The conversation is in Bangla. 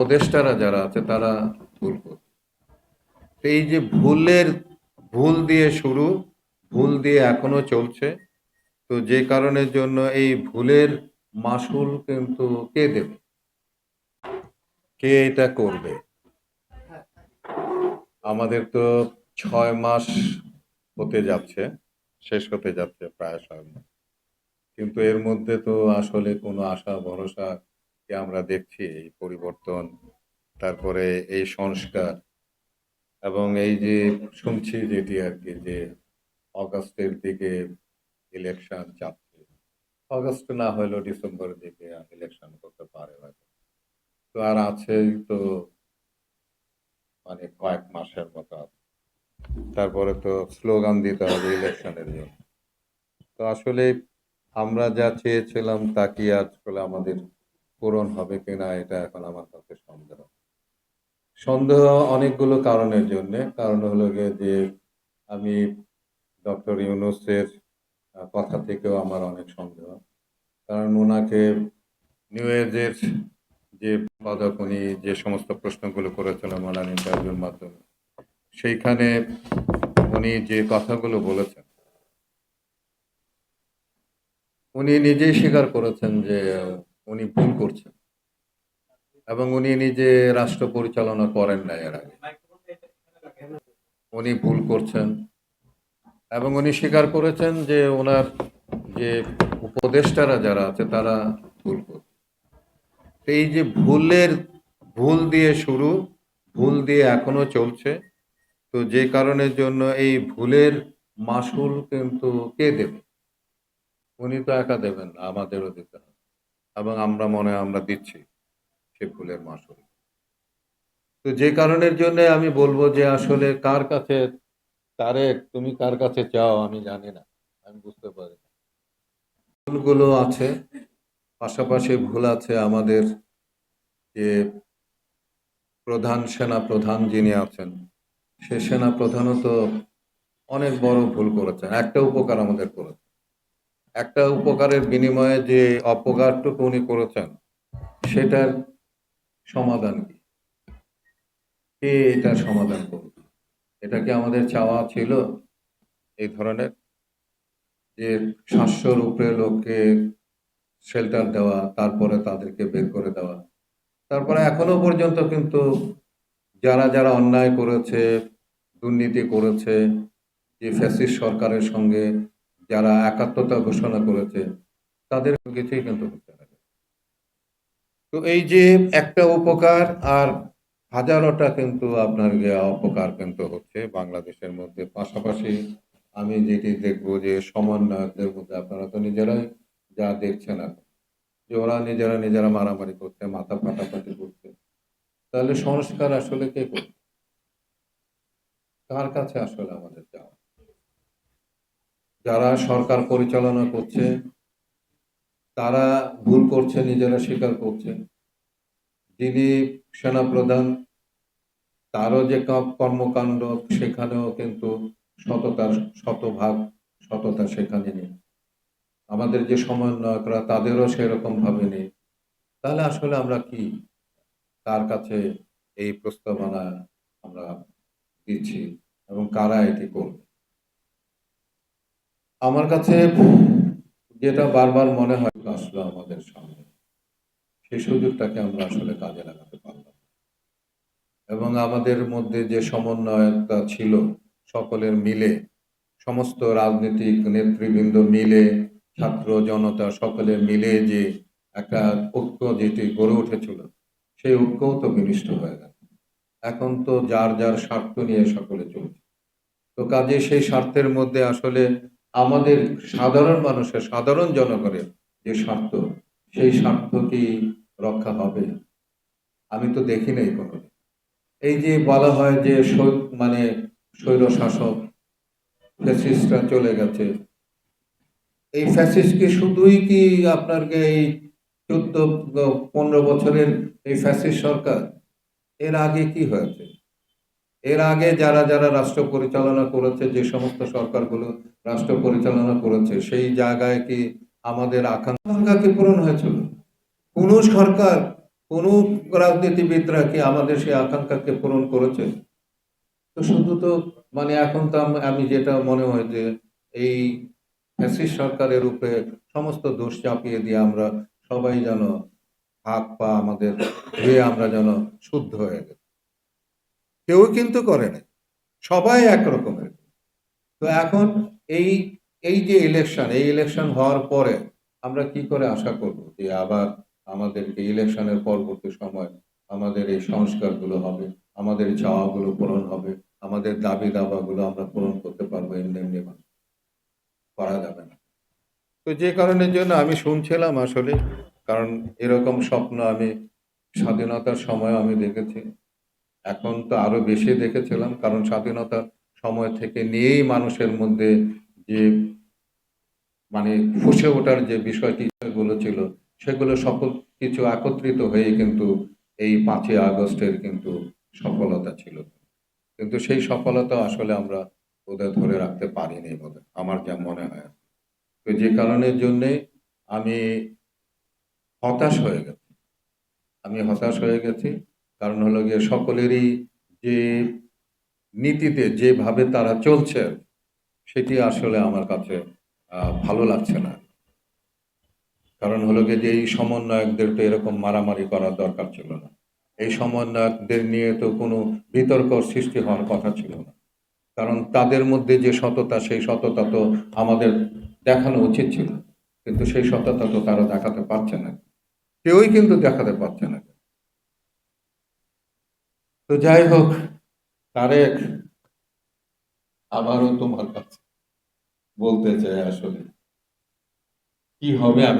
উপদেষ্টারা যারা আছে, তারা ভুল করছে। এই যে ভুলের, ভুল দিয়ে শুরু, ভুল দিয়ে এখনও চলছে, তো যে কারণের জন্য এই ভুলের মাসুল কিন্তু কে দেবে? কে এটা করবে? আমাদের তো ছয় মাস হতে যাচ্ছে, শেষ হতে যাচ্ছে প্রায় ছয় মাস। কিন্তু এর মধ্যে তো আসলে কোনো আশা, ভরসা আমরা দেখছি, এই পরিবর্তন, তারপরে এই সংস্কার এবং এই যে শুনছি যেটি আর কি যে অগাস্টের দিকে ইলেকশন চাপছে অগাস্ট না হলেও ডিসেম্বরের দিকে ইলেকশন করতে পারে হয়তো। তো আর আছে তো মানে কয়েক মাসের মতো আছে। তারপরে তো স্লোগান দিতে হবে ইলেকশনের জন্য। তো আসলে আমরা যা চেয়েছিলাম তা কি আসলে আমাদের পূরণ হবে কিনা এটা এখন আমার কাছে সন্দেহ। সন্দেহ অনেকগুলো কারণের জন্য। কারণ হলো যে আমি ডক্টর ইউনুসের কথা থেকেও আমার অনেক সন্দেহ। কারণ ওনাকে নিউ এজের যে পদক, উনি যে সমস্ত প্রশ্নগুলো করেছিলেন ওনার ইন্টারভিউর মাধ্যমে, সেইখানে উনি যে কথাগুলো বলেছেন, উনি নিজেই স্বীকার করেছেন যে উনি ভুল করছেন। এবং উনি নিজে রাষ্ট্র পরিচালনা করেন না এর আগে। উনি ভুল করছেন। এবং উনি স্বীকার করেছেন যে ওনার যে উপদেষ্টারা যারা আছে, তারা ভুল করছে। এই যে ভুলের ভুল দিয়ে শুরু, ভুল দিয়ে এখনও চলছে, তো যে কারণের জন্য এই ভুলের মাসুল কিন্তু কে দেবে? উনি তো একা দেবেন না, আমাদেরও দিতে হবে। এবং আমরা মনে আমরা দিচ্ছি সে ভুলের মাসুল। তো যে কারণের জন্য আমি বলব যে আসলে কার কাছে তারেক তুমি কার কাছে চাও আমি জানি না, আমি বুঝতে পারি না। ভুলগুলো আছে, পাশাপাশি ভুল আছে আমাদের যে প্রধান সেনা প্রধান যিনি আছেন, সে সেনা প্রধানত অনেক বড় ভুল করেছেন, একটা উপকার আমাদের করেছেন একটা উপকারের বিনিময়ে যে অপকারটুকু উনি করেছেন, সেটার সমাধান কি? কে এটার সমাধান করবে? এটা কি আমাদের চাওয়া ছিল এই ধরনের? যে সাতশোর উপরে লোককে শেল্টার দেওয়া, তারপরে তাদেরকে বের করে দেওয়া। তারপরে এখনও পর্যন্ত কিন্তু যারা যারা অন্যায় করেছে, দুর্নীতি করেছে, যে ফ্যাসিস সরকারের সঙ্গে যারা একাত্মতা ঘোষণা করেছে তাদের কিছুই কিন্তু হচ্ছে না। তো এই যে একটা উপকার আর হাজারোটা কিন্তু আপনার গিয়ে অপকার কিন্তু হচ্ছে বাংলাদেশের মধ্যে। পাশাপাশি আমি যেটি দেখব যে সমন্বয়কদের মধ্যে আপনারা তো নিজেরাই যা দেখছেন এখন, যে ওরা নিজেরা নিজেরা মারামারি করছে, মাথা ফাটাফাটি করছে। তাহলে সংস্কার আসলে কে করবে? কার কাছে আসলে আমাদের যারা সরকার পরিচালনা করছে, তারা ভুল করছে, নিজেরা স্বীকার করছে। যিনি সেনাপ্রধান, তারও যে কর্মকাণ্ড, সেখানেও কিন্তু সততার শতভাগ সততা সেখানে নেই। আমাদের যে সমন্বয়করা, তাদেরও সেরকম ভাবে নেই। তাহলে আসলে আমরা কি? কার কাছে এই প্রস্তাবনা আমরা দিচ্ছি এবং কারা এটি করবে? আমার কাছে যেটা বারবার মনে হয় আসলো আমাদের সামনে, সেই সুযোগটাকে আমরা আসলে কাজে লাগাতে পারলাম এবং আমাদের মধ্যে যে সমন্বয়তা ছিল, সকলের মিলে, সমস্ত রাজনৈতিক নেতৃবৃন্দ মিলে, ছাত্র জনতা সকলে মিলে যে একটা ঐক্য যেটি গড়ে উঠেছিল, সেই ঐক্যও তো বিনিষ্ট হয়ে গেল। এখন তো যার যার স্বার্থ নিয়ে সকলে চলছে। তো কাজে সেই স্বার্থের মধ্যে আসলে আমাদের সাধারণ মানুষের, সাধারণ জনগণের যে স্বার্থ, সেই স্বার্থ কি রক্ষা হবে। আমি তো দেখি নাই কোনো এই যে বলা হয় যে মানে স্বৈর শাসক ফ্যাসিস্টরা চলে গেছে। এই ফ্যাসিস্ট কি শুধুই কি আপনার এই চোদ্দ, পনেরো বছরের এই ফ্যাসিস্ট সরকার? এর আগে কি হয়েছে? এর আগে যারা যারা রাষ্ট্র পরিচালনা করেছে, যে সমস্ত সরকারগুলো রাষ্ট্র পরিচালনা করেছে, সেই জায়গায় কি আমাদের আকাঙ্ক্ষা কি পূরণ হয়েছিল? কোন সরকার, কোন রাজনীতিবিদরা কি আমাদের সেই আকাঙ্ক্ষাকে পূরণ করেছে? তো শুধু তো মানে এখন তো আমি যেটা মনে হয় যে এই ফ্যাসিস্ট সরকারের উপরে সমস্ত দোষ চাপিয়ে দিয়ে আমরা সবাই যেন হাত পা আমাদের ধুয়ে আমরা যেন শুদ্ধ হয়ে গেছি। কেউ কিন্তু করে না সবাই একরকমের। তো এখন এই এই যে ইলেকশন এই ইলেকশন হওয়ার পরে আমরা কি করে আশা করব যে আবার আমাদেরকে ইলেকশনের পরবর্তী সময় আমাদের এই সংস্কারগুলো হবে, আমাদের চাওয়াগুলো পূরণ হবে, আমাদের দাবি দাবাগুলো আমরা পূরণ করতে পারব এমনি এমনি করা যাবে না। তো যে কারণের জন্য আমি শুনছিলাম আসলে, কারণ এরকম স্বপ্ন আমি, স্বাধীনতার সময় আমি দেখেছি। এখন তো আরও বেশি দেখেছিলাম, কারণ স্বাধীনতার সময় থেকে নিয়েই মানুষের মধ্যে যে মানে ফুসে ওঠার যে বিষয়টি গুলো ছিল, সেগুলো সকল কিছু একত্রিত হয়ে কিন্তু এই পাঁচই আগস্টের কিন্তু সফলতা ছিল। কিন্তু সেই সফলতা আসলে আমরা ওদের ধরে রাখতে পারিনি বোধহয়, আমার যা মনে হয়। তো যে কারণের জন্যে আমি হতাশ হয়ে গেছি। আমি হতাশ হয়ে গেছি কারণ হলো গিয়ে সকলেরই যে নীতিতে যেভাবে তারা চলছে, সেটি আসলে আমার কাছে ভালো লাগছে না। কারণ হলো গিয়ে যে এই সমন্বয়কদের তো এরকম মারামারি করার দরকার ছিল না। এই সমন্বয়কদের নিয়ে তো কোনো বিতর্ক সৃষ্টি হওয়ার কথা ছিল না। কারণ তাদের মধ্যে যে সততা, সেই সততা তো আমাদের দেখানো উচিত ছিল। কিন্তু সেই সততা তো তারা দেখাতে পারছে না। কেউই কিন্তু দেখাতে পারছে না। তো যাই হোক তারেক আবারও তোমার কাছে বলতে চাই আসলে। কি হবে আমি